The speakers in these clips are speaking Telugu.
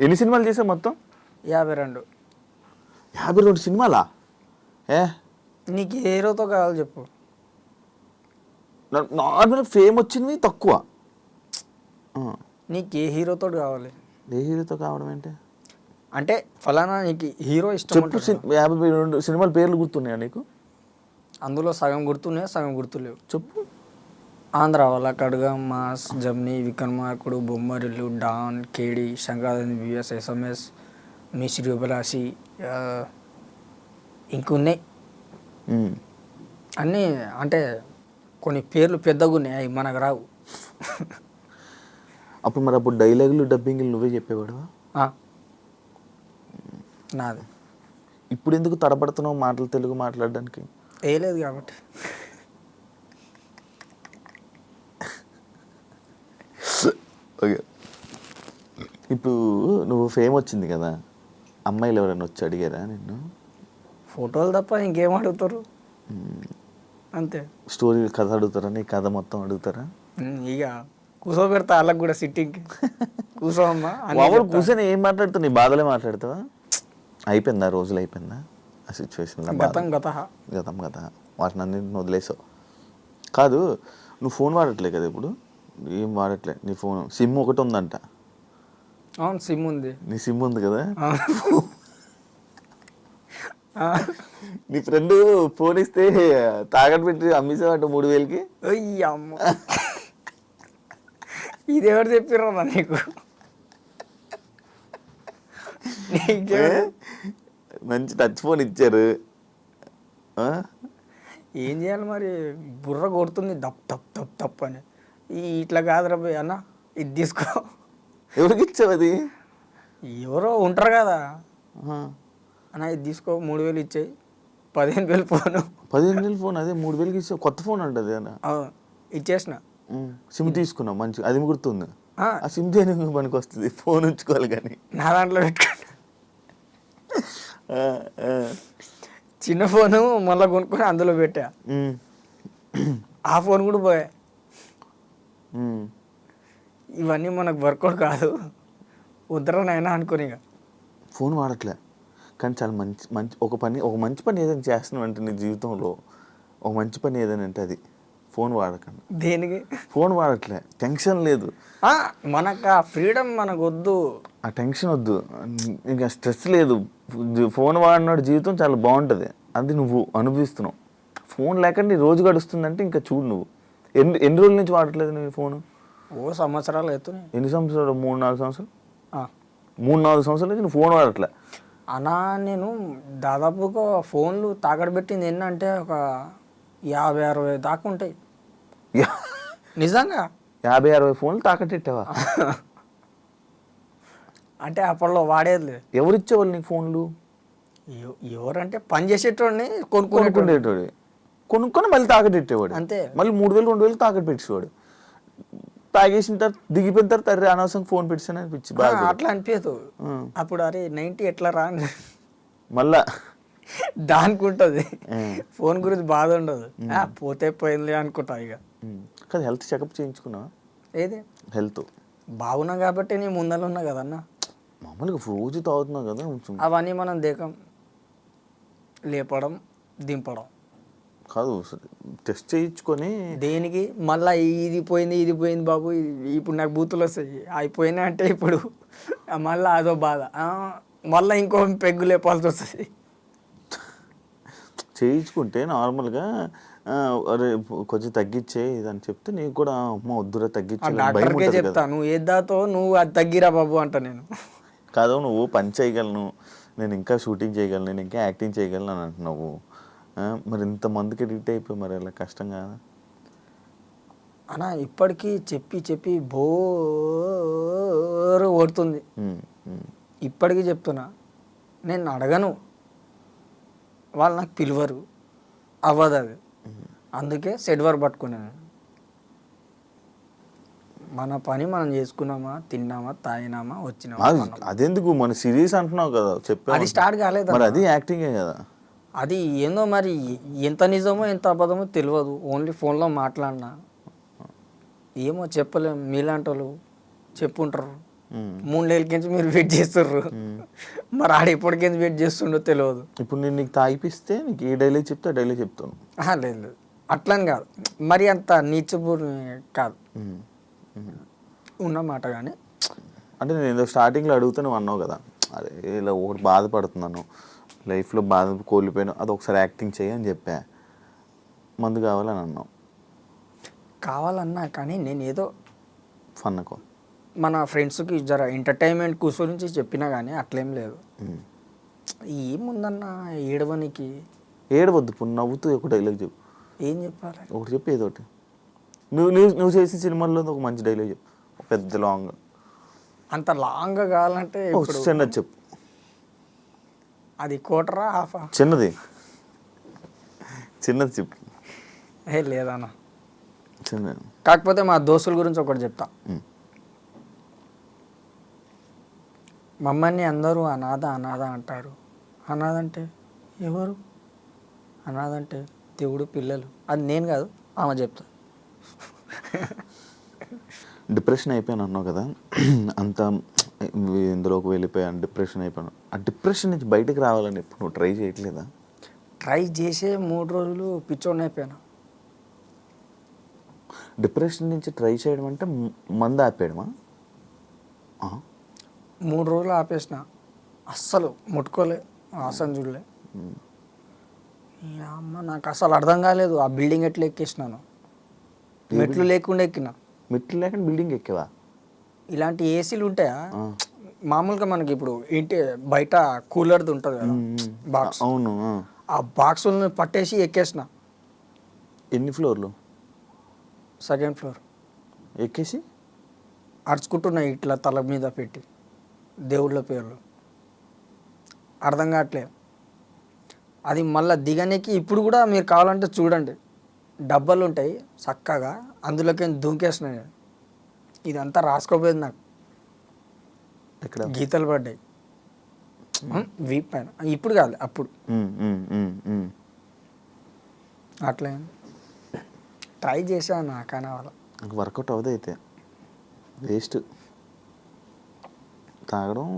ఎన్ని సినిమాలు చేసావు మొత్తం? యాభై రెండు. యాభై రెండు సినిమాలా? ఏ? నీకు ఏ హీరోతో కావాలి చెప్పు. నార్మల్ ఫేమ్ వచ్చింది తక్కువ. నీకు ఏ హీరోతో కావాలి? ఏ హీరోతో కావడం ఏంటి? అంటే ఫలానా నీకు హీరో ఇష్టం చెప్పు ఉంటుంది? సిన్- యాభై రెండు సినిమాల పేర్లు గుర్తున్నాయా నీకు? అందులో సగం గుర్తున్నాయి సగం గుర్తులేవు. చెప్పు. ఆంధ్ర వాళ్ళ కడుగా మాస్ జమ్ని విక్రమార్కుడు బొమ్మరిల్లు డాన్ కేడి శంకరాదండి బిఎస్ ఎస్ఎంఎస్ మిశ్రీ ఆ, ఇంకున్నాయి. అన్నీ అంటే కొన్ని పేర్లు పెద్దగా ఉన్నాయి అవి మనకు రావు. అప్పుడు మరి అప్పుడు డైలాగులు డబ్బింగ్లు నువ్వే చెప్పేవాడువా? ఆ. నాది. ఇప్పుడు ఎందుకు తడబడుతున్నావు మాటలు తెలుగు మాట్లాడడానికి? వేయలేదు కాబట్టి. ఓకే. ఇప్పుడు నువ్వు ఫేమ్ వచ్చింది కదా అమ్మాయిలు ఎవరైనా వచ్చి అడిగారా నిన్ను? ఫోటోలు తప్ప ఇంకేం అడుగుతారు? అంతే. స్టోరీ కథ అడుగుతారా? నీ కథ మొత్తం అడుగుతారా? ఇక కూర్చోబెడతా వాళ్ళకి కూడా సిట్టింగ్కి కూర్చోమ్మా అని మామూలు. కూర్చొని ఏం మాట్లాడుతావు నీ బాధలే మాట్లాడతావా? అయిపోయిందా రోజులు? అయిపోయిందా ఆ సిచ్యువేషన్ గతం గత గతం కదా వాటిని అన్నింటిని వదిలేసావు. కాదు నువ్వు ఫోన్ వాడట్లే కదా ఇప్పుడు? ఏం వాడట్లే నీ ఫోన్ సిమ్ ఒకటి ఉందంట. అవును సిమ్ ఉంది. నీ సిమ్ ఉంది కదా. నీ ఫ్రెండ్ ఫోన్ ఇస్తే తాగట్టు పెట్టి అమ్మేసావంట మూడు వేలకి? అమ్మ. ఇది ఎవరు చెప్పిర్రా నీకు? మంచి టచ్ ఫోన్ ఇచ్చారు? ఏం చేయాలి మరి? బుర్ర కొడుతుంది దప్ దప్ దప్ దప్ అని. ఇట్లా కాదురా అన్న ఇది తీసుకో. ఎవరికి ఇచ్చావు అది? ఎవరో ఉంటారు కదా. అన్న ఇది తీసుకో మూడు వేలు ఇచ్చేయి. పదిహేను వేలు ఫోను. పదిహేను వేల ఫోన్ అదే మూడు వేలకి ఇచ్చావు. కొత్త ఫోన్ అంటది అన్న. ఇచ్చేసిన. సిమ్ తీసుకున్నావు మంచి అది గుర్తుంది. ఆ, ఆ సిమ్ దేనికి పనికి వస్తుంది? ఫోన్ ఉంచుకోవాలి కానీ. నా దాంట్లో ఆ. చిన్న ఫోను మళ్ళీ కొనుక్కొని అందులో పెట్టా. ఆ ఫోన్ కూడా పోయా. ఇవన్నీ మనకు వర్కౌట్ కాదు. వద్దరనైనా అనుకుని ఇక. ఫోన్ వాడట్లే. కానీ చాలా మంచి మంచి ఒక పని ఒక మంచి పని ఏదైనా చేస్తున్నావు అంటే నీ జీవితంలో ఒక మంచి పని ఏదైనా అంటే అది. ఫోన్ వాడకండి. దేనికి? ఫోన్ వాడట్లే. టెన్షన్ లేదు. మనకు ఆ ఫ్రీడమ్ మనకు వద్దు ఆ టెన్షన్ వద్దు. ఇంకా స్ట్రెస్ లేదు. ఫోన్ వాడినాడు జీవితం చాలా బాగుంటుంది. అది నువ్వు అనుభవిస్తున్నావు. ఫోన్ లేకుండా నీ రోజు గడుస్తుందంటే ఇంకా చూడు నువ్వు. ఎన్ని ఎన్ని రోజుల నుంచి వాడట్లేదు నీ ఫోన్? ఓ సంవత్సరాలు అవుతున్నాయి. ఎన్ని సంవత్సరాలు? మూడు నాలుగు సంవత్సరాలు. మూడు నాలుగు సంవత్సరాల నుంచి ఫోన్ వాడట్లే. అన్నా నేను దాదాపుగా ఫోన్లు తాకడ పెట్టింది ఏంటంటే ఒక యాభై అరవై దాకా ఉంటాయి. నిజంగా? యాభై అరవై ఫోన్లు తాకట్టెట్టావా అంటే అప్పట్లో వాడేది లేదు. ఎవరు ఇచ్చేవాళ్ళు నీకు ఫోన్లు? ఎవ- ఎవరంటే పని చేసేటోడిని కొనుక్కునేటోడు. కొనుక్కొని మళ్ళీ తాకట్టెట్టేవాడు అంతే. మళ్ళీ మూడు వేలు రెండు వేలు తాకట్టు పెట్టేవాడు తాగేసిన తర్వాత దిగిపోయిన తర్వాత అరే అనవసరం ఫోన్ పెట్టాను అనిపించి బాగా. అట్లా అనిపించదు. అప్పుడు అరే నైంటీ ఎట్లా రా మళ్ళా. దానికి ఉంటుంది. ఫోన్ గురించి బాధ ఉండదు. ఆ, పోతే పోయింది అనుకుంటా ఇక. కదా హెల్త్ చెకప్ చేయించుకున్నావా? ఏది? హెల్త్. బాగున్నా కాబట్టి నీ ముందర ఉన్నా కదన్నా మామూలుగా రోజు తాగుతున్నావు కదా అవన్నీ మనం దేకం లేపడం దింపడం. కాదు టెస్ట్ చేయించుకొని దేనికి? మళ్ళా ఇది పోయింది ఇది పోయింది బాబు ఇప్పుడు నాకు బూతులు వస్తాయి. అయిపోయినా అంటే ఇప్పుడు మళ్ళా అదో బాధ. మళ్ళా ఇంకో పెగ్గు లేపాల్సి వస్తుంది. చేయించుకుంటే నార్మల్గా అరే కొంచెం తగ్గించే ఇదని చెప్తే నీకు కూడా అమ్మ వద్దురా తగ్గించే భయం డాక్టర్కే ఉంటుంది కదా. చెప్తా నువ్వు ఏదాతో నువ్వు అది తగ్గిరా బాబు అంట నేను. కాదు నువ్వు పని చేయగలను నేను ఇంకా షూటింగ్ చేయగలను నేను ఇంకా యాక్టింగ్ చేయగలను అని అంటున్నావు. మరి ఇంతమందికి ఎడిక్ట్ అయిపోయి మరి అలా కష్టం కాదా అన్న ఇప్పటికీ చెప్పి చెప్పి బోరు ఉమ్. ఇప్పటికీ చెప్తున్నా నేను అడగను. వాళ్ళు నాకు పిలవరు అవ్వదు అది అందుకే సెడ్వర్ పట్టుకున్నాను మన పని మనం చేసుకున్నామా తిన్నామా తాగినామా వచ్చినామా. అదెందుకు? మన సిరీస్ అంటున్నావు కదా చెప్పా అది స్టార్ట్ కాలేదు మరి అది యాక్టింగే కదా. అది ఏందో మరి ఎంత నిజమో ఎంత అబద్ధమో తెలియదు ఓన్లీ ఫోన్లో మాట్లాడినా. ఏమో చెప్పలేం. మీలాంటి వాళ్ళు చెప్పుంటారు. మ్మ్. మూడు నెలలకించి మీరు వెయిట్ చేస్తుర్రు. మరి ఆడ ఎప్పటికించి వెయిట్ చేస్తుండో తెలియదు ఇప్పుడు నేను నీకు తాగిపిస్తే నీకు ఏ డైలీ చెప్తే డైలీ చెప్తాను. లేదు లేదు. అట్లని కాదు. మరి అంత నీచపూర్ కాదు. ఉన్నమాట కానీ అంటే నేను స్టార్టింగ్లో అడుగుతూ నువ్వు అన్నావు కదా. అరే ఇలా ఒకటి బాధపడుతున్నాను. లైఫ్లో బాధ కోల్పోయాను అది ఒకసారి యాక్టింగ్ చేయి అని చెప్పా. మందు కావాలని అన్నావు. కావాలన్నా కానీ నేను ఏదో ఫన్నకో. మన ఫ్రెండ్స్కి జర ఎంటర్టైన్మెంట్ కూర్చొని చెప్పినా కానీ అట్లేం లేదు. ఏముందన్న ఏడవనికి? ఏడవద్దు ఇప్పుడు నవ్వుతూ ఒక డైలాగ్ చెప్పు. ఏం చెప్పాలి? ఒకటి చెప్పు ఏదో ఒకటి. నువ్వు నువ్వు నువ్వు చేసిన సినిమాల్లో ఒక మంచి డైలాగ్ చెప్పు. పెద్ద లాంగ్ అంత లాంగ్ కావాలంటే చిన్నది చెప్పు. అది కోటరా హాఫా? చిన్నది. చిన్నది చెప్పు. ఏ లేదన్న. చిన్నది కాకపోతే మా దోస్తుల గురించి ఒకటి చెప్తా. మమ్మల్ని అందరూ అనాథ అనాథ అంటారు. అనాథ అంటే ఎవరు? అనాథ అంటే దేవుడు పిల్లలు. అది నేను కాదు ఆమె చెప్తా. డిప్రెషన్ అయిపోయాను అన్నావు కదా. అంత ఇందులోకి వెళ్ళిపోయాను డిప్రెషన్ అయిపోయాను. ఆ డిప్రెషన్ నుంచి బయటకు రావాలని ఇప్పుడు నువ్వు ట్రై చేయట్లేదా? ట్రై చేసే మూడు రోజులు పిచ్చోడిని అయిపోయాను. డిప్రెషన్ నుంచి ట్రై చేయడం అంటే మందు ఆపేయడమా. మూడు రోజులు ఆపేసిన. అస్సలు ముట్టుకోలే ఆసన చూడలే. అమ్మ నాకు అసలు అర్థం కాలేదు. ఆ బిల్డింగ్ ఎట్లా ఎక్కేసినాను? మెట్లు లేకుండా ఎక్కిన. మెట్లు లేకుండా బిల్డింగ్ ఎక్కేవా? ఇలాంటి ఏసీలు ఉంటాయా. మామూలుగా మనకి ఇప్పుడు ఇంటి బయట కూలర్ది ఉంటుంది కదా. బాక్స్. అవును ఆ. బాక్సులను పట్టేసి ఎక్కేసిన. ఎన్ని ఫ్లోర్లు? Second floor. ఎక్కేసి? అరుచుకుంటున్నాయి ఇట్లా తల మీద పెట్టి దేవుళ్ళ పేర్లు. అర్థం కావట్లేదు అది మళ్ళీ దిగనికి ఇప్పుడు కూడా మీరు కావాలంటే చూడండి. డబ్బాలు ఉంటాయి చక్కగా అందులోకి దుంకేసిన నేను. ఇదంతా రాసుకోపోయేది నాకు. ఎక్కడ? గీతలు పడ్డాయి. వీప్ పైన. ఇప్పుడు కాదు అప్పుడు. అట్లే. ట్రై చేశాను కానీ వాళ్ళ నాకు వర్కౌట్ అవ్వదు అయితే. వేస్ట్. తాగడం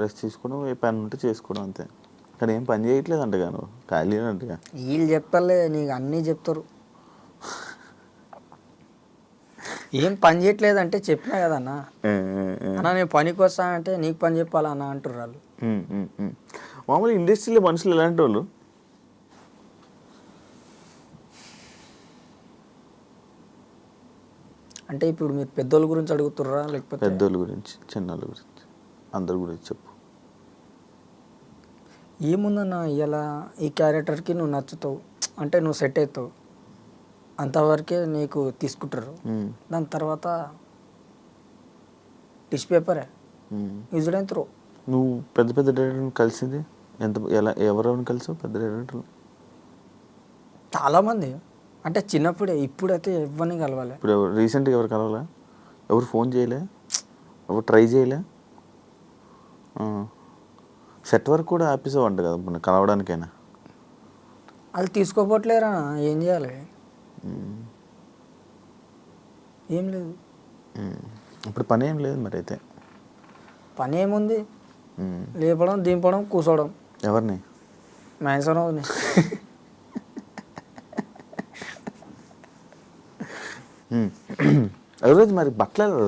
రెస్ట్ తీసుకోవడం ఏ పని ఉంటే చేసుకోవడం అంతే. కానీ ఏం పని చేయట్లేదు అంటగా నువ్వు. ఖాళీ అంటగా. వీళ్ళు చెప్తారులే నీకు అన్నీ చెప్తారు. ఏం పని చేయట్లేదు అంటే చెప్పినా కదన్నా అన్న. నేను పనికి వస్తానంటే నీకు పని చెప్పాలన్నా అంటారు వాళ్ళు. మామూలు ఇండస్ట్రీలో మనుషులు ఎలాంటి వాళ్ళు అంటే ఇప్పుడు మీరు పెద్దోళ్ళ గురించి అడుగుతుర్రా లేకపోతే? పెద్దోళ్ళ గురించి చిన్నోళ్ళ గురించి. అందరి గురించి చెప్పు. ఏముందన్న ఇలా ఈ క్యారెక్టర్కి నువ్వు నచ్చుతావు. అంటే నువ్వు సెట్ అవుతావు. అంతవరకే నీకు తీసుకుంటారు. దాని తర్వాత టిష్ పేపరే. ఉమ్. యూజ్డ్ త్రో నువ్వు పెద్ద పెద్ద డైరెక్టర్ని కలిసింది? ఎంత ఎలా ఎవరెవరిని కలిసావు? పెద్ద డైరెక్టర్లు చాలామంది. అంటే చిన్నప్పుడే ఇప్పుడైతే ఎవరిని కలవాలి. ఇప్పుడు ఎవరు రీసెంట్గా ఎవరు కలవాలా? ఎవరు ఫోన్ చేయలే? ఎవరు ట్రై చేయలే? సెట్ వర్క్ కూడా ఆపేసావు అంట కదా కలవడానికైనా. వాళ్ళు తీసుకోపోవట్లేరా? ఏం చేయాలి? ఏం లేదు. ఇప్పుడు పని ఏం లేదు మరి అయితే పని ఏముంది. లేపడం దింపడం కూర్చోవడం ఎవరిని? ఉమ్. ఎవరోజు మరి? బట్టలు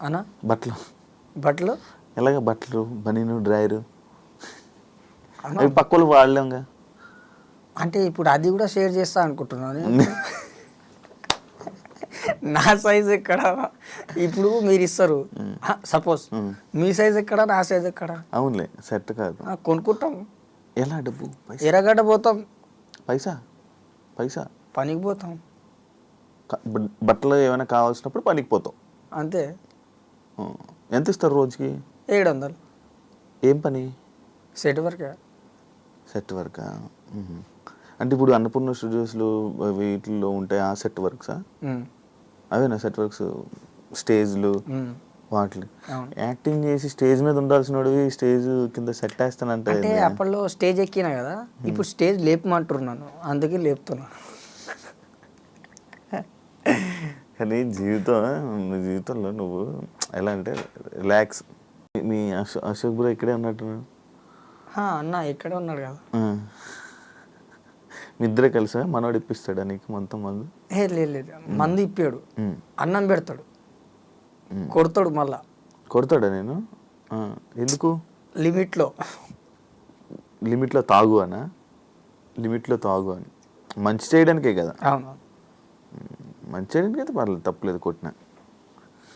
అన్న? బట్టలు. బట్టలు? ఎలాగ బట్టలు? బనీను డ్రైరు అన్న. అవి పక్క వాళ్ళు వాడలేంగా అంటే ఇప్పుడు అది కూడా షేర్ చేస్తా అనుకుంటున్నాను నా సైజ్ ఎక్కడ? ఇప్పుడు మీరు ఇస్తారు. సపోజ్. మీ సైజ్ ఎక్కడ నా సైజ్ ఎక్కడ? అవునులే సెట్ కాదు. కొనుక్కుంటాం. ఎలా డబ్బు? పైసా. ఎర్రగడ్డ పోతాం. పైసా? పైసా? పనికి పోతాం. బట్టలు ఏమైనా కావాల్సినప్పుడు పనికి పోతావు అంతే. ఎంత ఇస్తారు రోజుకి? ఏడు వందలు ఏం పని? సెట్ వరకే. Set work? అంటే ఇప్పుడు అన్నపూర్ణ స్టూడియోస్లో వీటిల్లో ఉంటాయి ఆ సెట్ వర్క్సా? అవేనా సెట్ వర్క్స్? స్టేజ్లు. వాటిలు. యాక్టింగ్ చేసి స్టేజ్ మీద ఉండాల్సిన స్టేజ్ కింద సెట్ వేస్తానంటే అంటే అప్పట్లో స్టేజ్ ఎక్కినా కదా? ఇప్పుడు స్టేజ్ లేపమంటున్నాను అందుకే లేపుతున్నా. కానీ జీవితం నీ జీవితంలో నువ్వు ఎలా అంటే రిలాక్స్. మీ అశో అశోక్ బ్రో ఇక్కడే ఉన్నట్టున్నాడు. ఆ, అన్న ఇక్కడే ఉన్నాడు కదా. ఇద్దరే కలిసా? మనవాడు ఇప్పిస్తాడా నీకు మొత్తం మందు? ఏ లేదు లేదు మంది ఇప్పాడు. అన్నం పెడతాడు. కొడతాడు మళ్ళా. కొడతాడా నేను. ఎందుకు? లిమిట్లో. లిమిట్లో తాగు అనా? లిమిట్లో తాగు అని. మంచి చేయడానికే కదా. మంచి చేయడానికి అయితే పర్లేదు తప్పలేదు కొట్టిన.